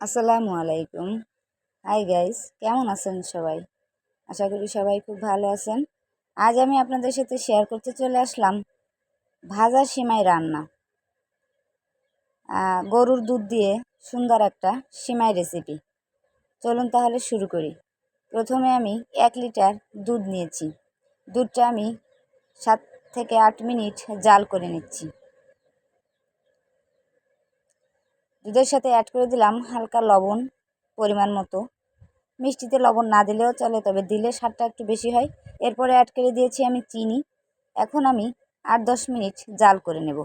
আসসালামু আলাইকুম। Hi guys কেমন আছেন সবাই? আশা করি সবাই খুব ভালো আছেন। আজ আমি আপনাদের সাথে শেয়ার করতে চলে আসলাম ভাজা সিমাই রান্না। গরুর দুধ দিয়ে সুন্দর একটা সিমাই রেসিপি চলুন তাহলে শুরু করি। প্রথমে আমি এক লিটার দুধ নিয়েছি। দুধটা আমি সাত থেকে আট মিনিট জাল করে নিচ্ছি। দুধের সাথে অ্যাড করে দিলাম হালকা লবণ পরিমাণ মতো। মিষ্টিতে লবণ না দিলেও চলে, তবে দিলে স্বাদটা একটু বেশি হয়। এরপরে অ্যাড করে দিয়েছি আমি চিনি। এখন আমি আট দশ মিনিট জাল করে নেব।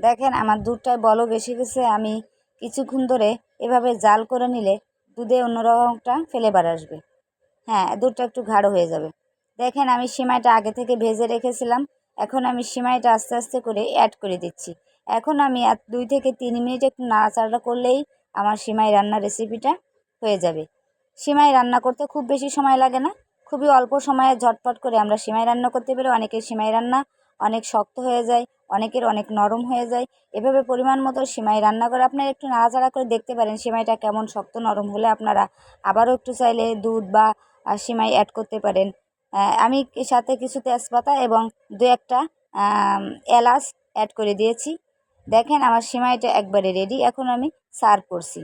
দেখেন আমার দুধটায় বলক বেশি গেছে, আমি কিছুক্ষণ ধরে এভাবে জাল করে নিলে দুধে অন্যরকমটা ফ্লেভার আসবে। হ্যাঁ দুধটা একটু গাঢ় হয়ে যাবে। দেখেন আমি সিমাইটা আগে থেকে ভেজে রেখেছিলাম। এখন আমি সিমাইটা আস্তে আস্তে করে অ্যাড করে দিচ্ছি। এখন আমি দুই থেকে তিন মিনিট একটু নাড়াচাড়া করলেই আমার সিমাই রান্নার রেসিপিটা হয়ে যাবে। সিমাই রান্না করতে খুব বেশি সময় লাগে না। খুবই অল্প সময়ে ঝটপট করে আমরা সিমাই রান্না করতে পারি অনেকের সিমাই রান্না অনেক শক্ত হয়ে যায়, অনেকের অনেক নরম হয়ে যায়। এভাবে পরিমাণ মতো সিমাই রান্না করে আপনারা একটু নাড়াচাড়া করে দেখতে পারেন সিমাইটা কেমন শক্ত নরম হলে আপনারা আবারও একটু চাইলে দুধ বা সিমাই অ্যাড করতে পারেন। আমি সাথে কিছু তেজপাতা এবং দু একটা এলাচ অ্যাড করে দিয়েছি। দেখেন আমার সিমাইটা একবারে রেডি এখন আমি সার্ভ করছি।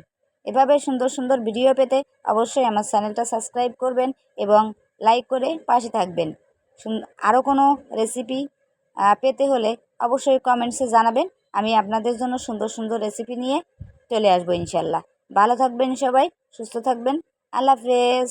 এভাবে সুন্দর সুন্দর ভিডিও পেতে অবশ্যই আমার চ্যানেলটা সাবস্ক্রাইব করবেন এবং লাইক করে পাশে থাকবেন। আরও কোনো রেসিপি পেতে হলে অবশ্যই কমেন্টসে জানাবেন। আমি আপনাদের জন্য সুন্দর সুন্দর রেসিপি নিয়ে চলে আসব ইনশাল্লাহ ভালো থাকবেন সবাই, সুস্থ থাকবেন। আল্লাহ হাফেজ।